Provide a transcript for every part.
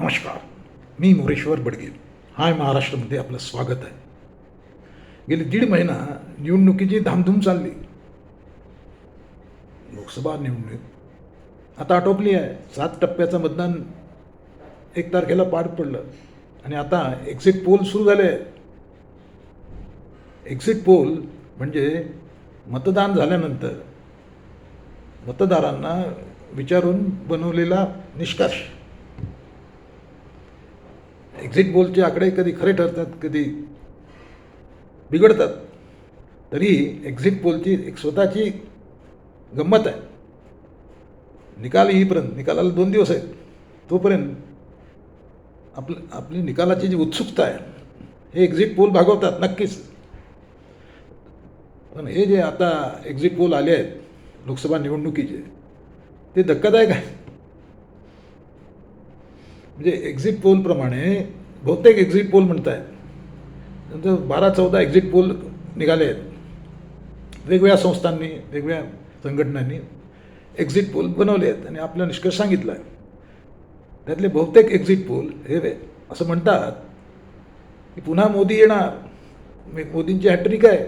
नमस्कार. मी मोरेश्वर बडगे हाय महाराष्ट्रामध्ये आपलं स्वागत आहे. गेली दीड महिना निवडणुकीची धामधूम चालली. लोकसभा निवडणूक. आता आटोपली आहे. सात टप्प्याचं मतदान एक तारखेला पार पडलं. आणि आता एक्झिट पोल सुरू झाले आहेत. एक्झिट पोल म्हणजे मतदान झाल्यानंतर मतदारांना विचारून बनवलेला निष्कर्ष. एक्झिट पोलचे आकडे कधी खरे ठरतात कधी बिघडतात तरी एक्झिट पोलची एक स्वतःची गंमत आहे. निकाल येईपर्यंत निकालाला दोन दिवस आहेत तोपर्यंत आपलं आपली निकालाची जी उत्सुकता आहे हे एक्झिट पोल भागवतात नक्कीच. पण हे जे आता एक्झिट पोल आले आहेत लोकसभा निवडणुकीचे ते धक्कादायक आहे. म्हणजे एक्झिट पोलप्रमाणे बहुतेक एक्झिट पोल म्हणत आहेत नंतर बारा चौदा एक्झिट पोल निघाले आहेत. वेगवेगळ्या संस्थांनी वेगवेगळ्या संघटनांनी एक्झिट पोल बनवले आहेत आणि आपला निष्कर्ष सांगितला आहे. त्यातले बहुतेक एक्झिट पोल हे असं म्हणतात की पुन्हा मोदी येणार. मोदींची हॅट्रिक आहे.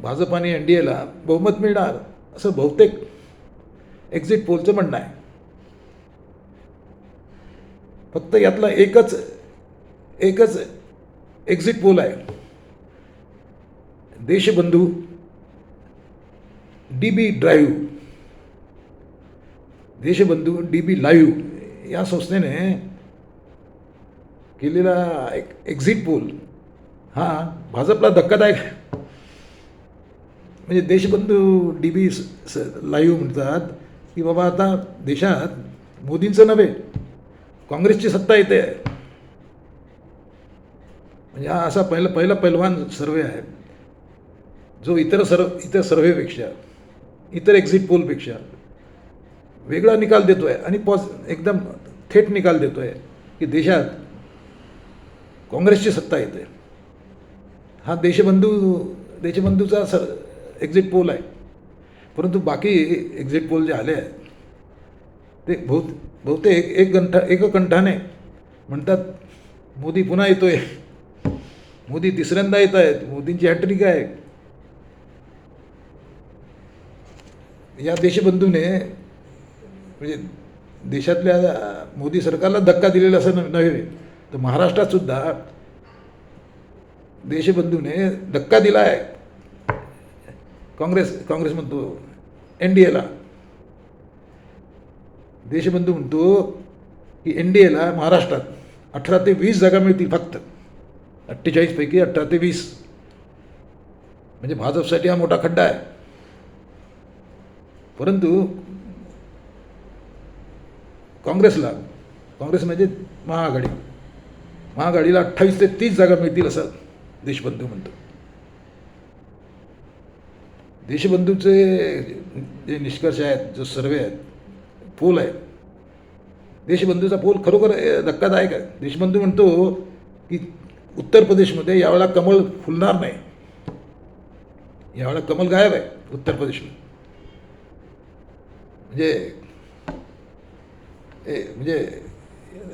भाजप आणि एन डी एला बहुमत मिळणार. असं बहुतेक एक्झिट पोलचं म्हणणं आहे. फक्त यातला एकच एकच एक्झिट पोल आहे. Deshbandhu D B drive Deshbandhu D B live या संस्थेने केलेला एक एक्झिट पोल हा भाजपला धक्कादायक म्हणजे देशबंधू डी बी लाईव्ह म्हणतात. की बाबा आता देशात मोदींचं नव्हे काँग्रेसची सत्ता येते म्हणजे हा असा पहिला पहिला पैलवान सर्वे आहे. जो इतर सर्व इतर सर्वेपेक्षा इतर एक्झिट पोलपेक्षा वेगळा निकाल देतो आहे आणि पॉझ एकदम थेट निकाल देतो आहे की देशात काँग्रेसची सत्ता येते हा देशबंधू देशबंधूचा सर एक्झिट पोल आहे. परंतु बाकी एक्झिट पोल जे आले आहेत ते बहुत बहुतेक एक कंठा एककंठाने म्हणतात मोदी पुन्हा येतोय. मोदी तिसऱ्यांदा येत आहेत. मोदींची हॅट्रिक आहे. या देशबंधूने म्हणजे देशातल्या मोदी सरकारला धक्का दिलेला असं नव्हे. तर महाराष्ट्रात सुद्धा देशबंधूने धक्का दिला आहे काँग्रेस काँग्रेस म्हणतो एन डी एला देशबंधू म्हणतो की एन डी एला महाराष्ट्रात अठरा ते वीस जागा मिळतील फक्त. अठ्ठेचाळीसपैकी अठरा ते वीस. म्हणजे भाजपसाठी हा मोठा खड्डा आहे. परंतु काँग्रेसला काँग्रेस म्हणजे महाआघाडी. महाआघाडीला अठ्ठावीस ते तीस जागा मिळतील असं देशबंधू म्हणतो. देशबंधूचे जे निष्कर्ष आहेत जो सर्वे आहेत पोल आहे देशबंधूचा पोल खरोखर धक्कादायक आहे. देशबंधू म्हणतो की उत्तर प्रदेशमध्ये यावेळेला कमळ फुलणार नाही. यावेळेला कमल गायब आहे उत्तर प्रदेशमध्ये. म्हणजे ए, म्हणजे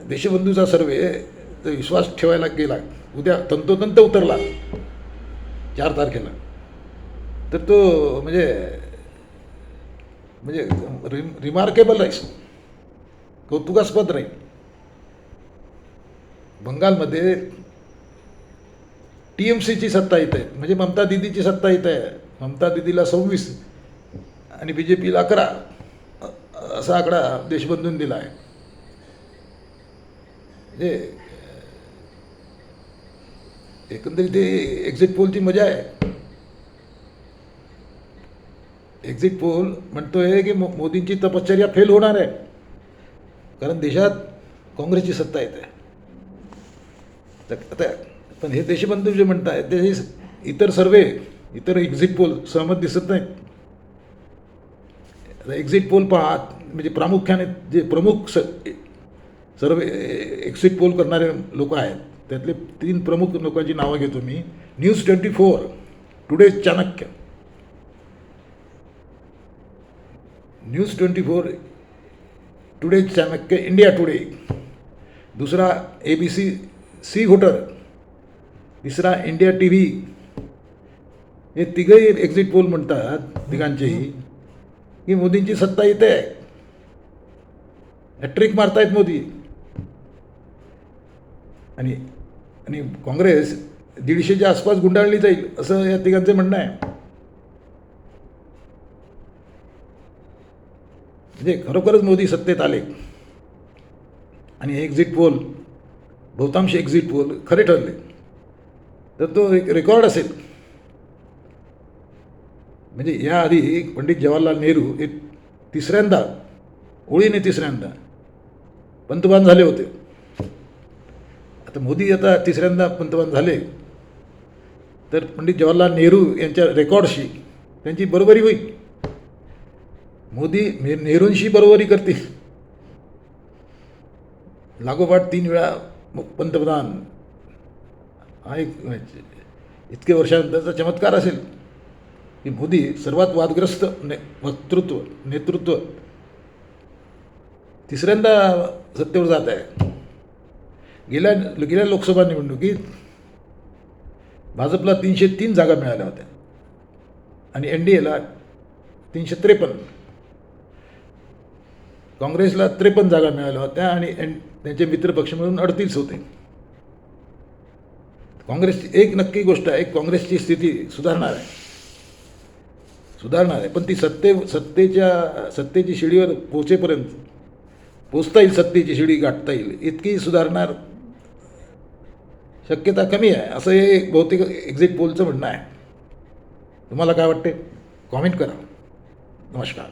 देशबंधूचा सर्वे विश्वास ठेवायला गेला. उद्या तंतोतंत उतरला. चार तारखेला. तर तो म्हणजे म्हणजे रिम रिमार्केबल राहीस. कौतुकास्पद राहील बंगालमध्ये टी एम सीची सत्ता येत आहे. म्हणजे ममता दिदीची सत्ता येत आहे. ममता दिदीला सव्वीस आणि बी जे पीला अकरा. असा आकडा देशबंधून दिला आहे. म्हणजे एकंदरीत ते एक्झिट पोलची मजा आहे. एक्झिट पोल म्हणतोय की मो मोदींची तपश्चर्या फेल होणार आहे. कारण देशात काँग्रेसची सत्ता येते. तर आता पण हे देशबंधू जे म्हणत आहेत ते इतर सर्वे इतर एक्झिट पोल सहमत दिसत नाहीत. एक्झिट पोल पहा म्हणजे प्रामुख्याने जे प्रमुख स सर्वे एक्झिट पोल करणारे लोक आहेत त्यातले तीन प्रमुख लोकांची नावं घेतो मी. News twenty four today Chanakya. News twenty four today Chanakya India today. दुसरा A B C C voter तिसरा इंडिया टी व्ही हे तिघही एक्झिट पोल म्हणतात तिघांचेही. की मोदींची सत्ता येते आहे. हॅट्रिक मारतायत मोदी. आणि आणि काँग्रेस दीडशेच्या आसपास गुंडाळली जाईल असं या तिघांचं म्हणणं आहे. म्हणजे खरोखरच मोदी सत्तेत आले. आणि एक्झिट पोल बहुतांश एक्झिट पोल खरे ठरले. तर तो एक रेकॉर्ड असेल. म्हणजे याआधी पंडित जवाहरलाल नेहरू हे तिसऱ्यांदा ओळीने तिसऱ्यांदा पंतप्रधान झाले होते. आता मोदी आता तिसऱ्यांदा पंतप्रधान झाले. तर पंडित जवाहरलाल नेहरू यांच्या रेकॉर्डशी त्यांची बरोबरी होईल. मोदी ने- नेहरूंशी बरोबरी करतील. लागोपाठ तीन वेळा पंतप्रधान. हा एक इतके वर्षानंतरचा चमत्कार असेल की मोदी सर्वात वादग्रस्त ने वक्तृत्व नेतृत्व तिसऱ्यांदा सत्तेवर जात आहे. गेल्या गेल्या लोकसभा निवडणुकीत भाजपला तीनशे तीन जागा मिळाल्या होत्या. आणि एन डी एला तीनशे त्रेपन्न. काँग्रेसला त्रेपन्न जागा मिळाल्या होत्या आणि त्यांचे मित्रपक्ष मिळून अडतीस होते. काँग्रेसची एक नक्की गोष्ट आहे काँग्रेसची स्थिती सुधारणार आहे. सुधारणार आहे पण ती सत्ते सत्तेच्या सत्तेची शिडीवर पोचेपर्यंत पोचता येईल सत्तेची शिडी गाठता येईल इतकी सुधारणार शक्यता कमी आहे असं हे बहुतेक एक्झिट पोलचं म्हणणं आहे. तुम्हाला काय वाटते? कॉमेंट करा. नमस्कार.